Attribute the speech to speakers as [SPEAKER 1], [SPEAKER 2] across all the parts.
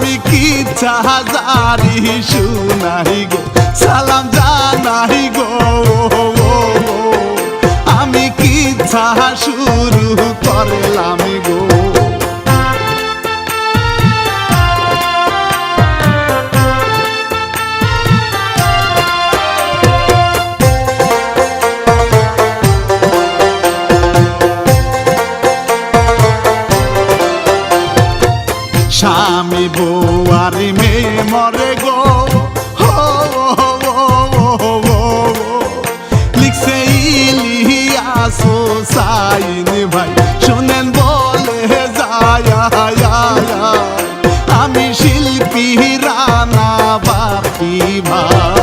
[SPEAKER 1] ইচ্ছা জারি শুনাই গো? সালাম জানাই গো আমি কি ইচ্ছা শুরু করলাম গো? স্বামী বউয়ারি মে মরে গো। লিখছে ইলিয়াস সাইন। আমি শিল্পী রানা বাপি ভাই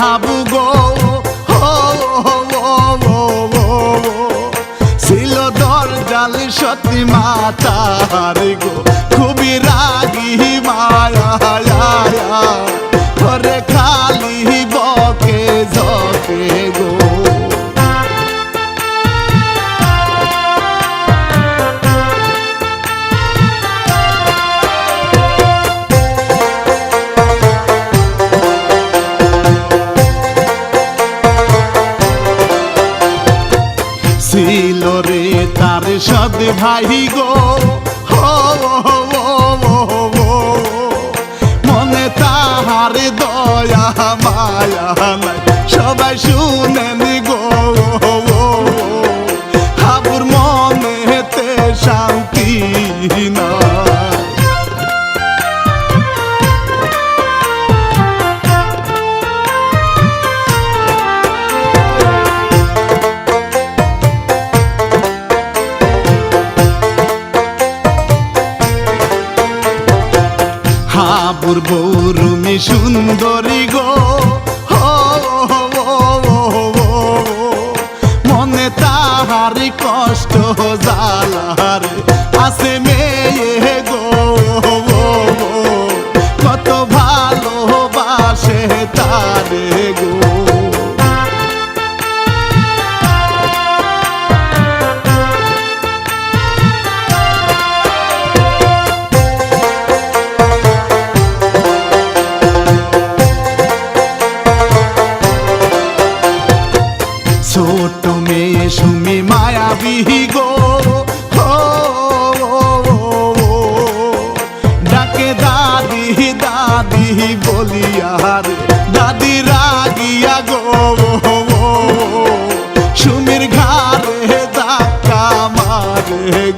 [SPEAKER 1] হাবু গো। ছিল দরজাল সত্যি মাতার গো খুবই রাগি মায়া সদ ভাই গো। মনে তাহার দয়া মায়া নাই সবাই শুনেন হাবুর বৌরুমি সুন্দরী গো। মনে তাহারি কষ্ট জালারে আছে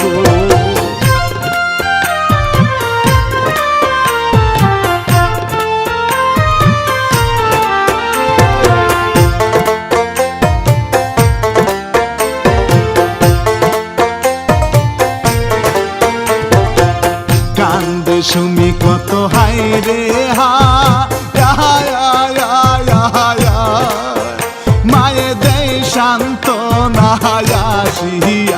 [SPEAKER 1] গো কান্দে সুমি কত হাই রে হা। মায়ে দেয় শান্ত না আসিয়া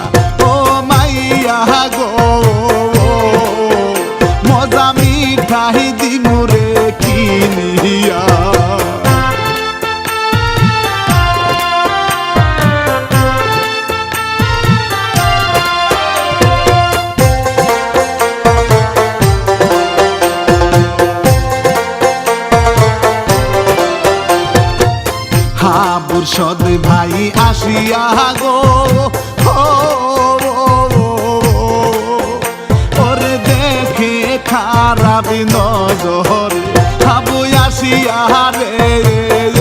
[SPEAKER 1] সদ ভাই আসিয়া গো। ওরে দেখে খারাপ নজর হাবু আসিয়া রে।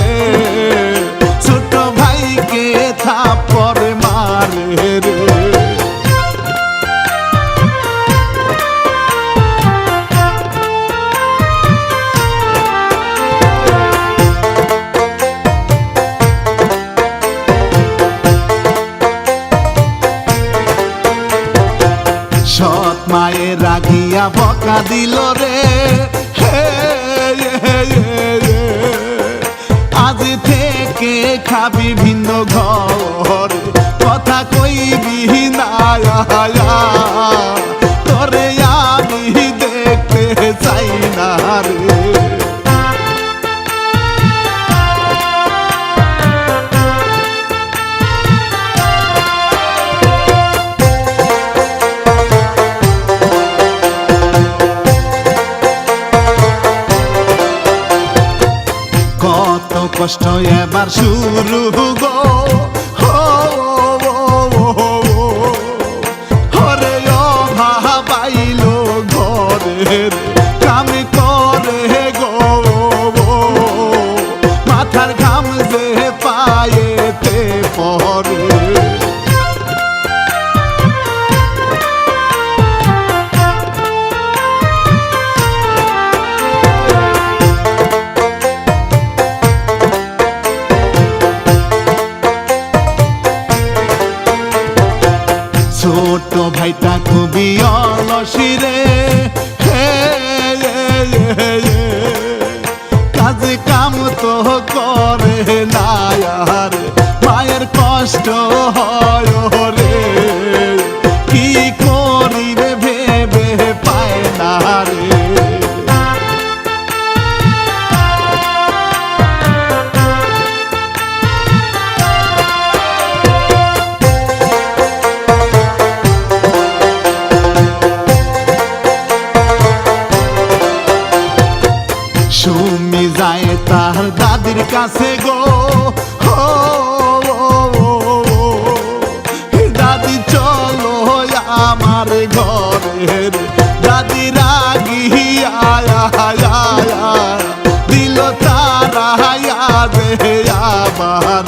[SPEAKER 1] বকা দিল রে। আজ থেকে খাবি ভিন্ন ঘর। কথা কইবি না কত কষ্ট এবার শুরু গো কাছে গো। দাদি চলো আমার ঘরের। দাদি রাগি দিল তারা আমার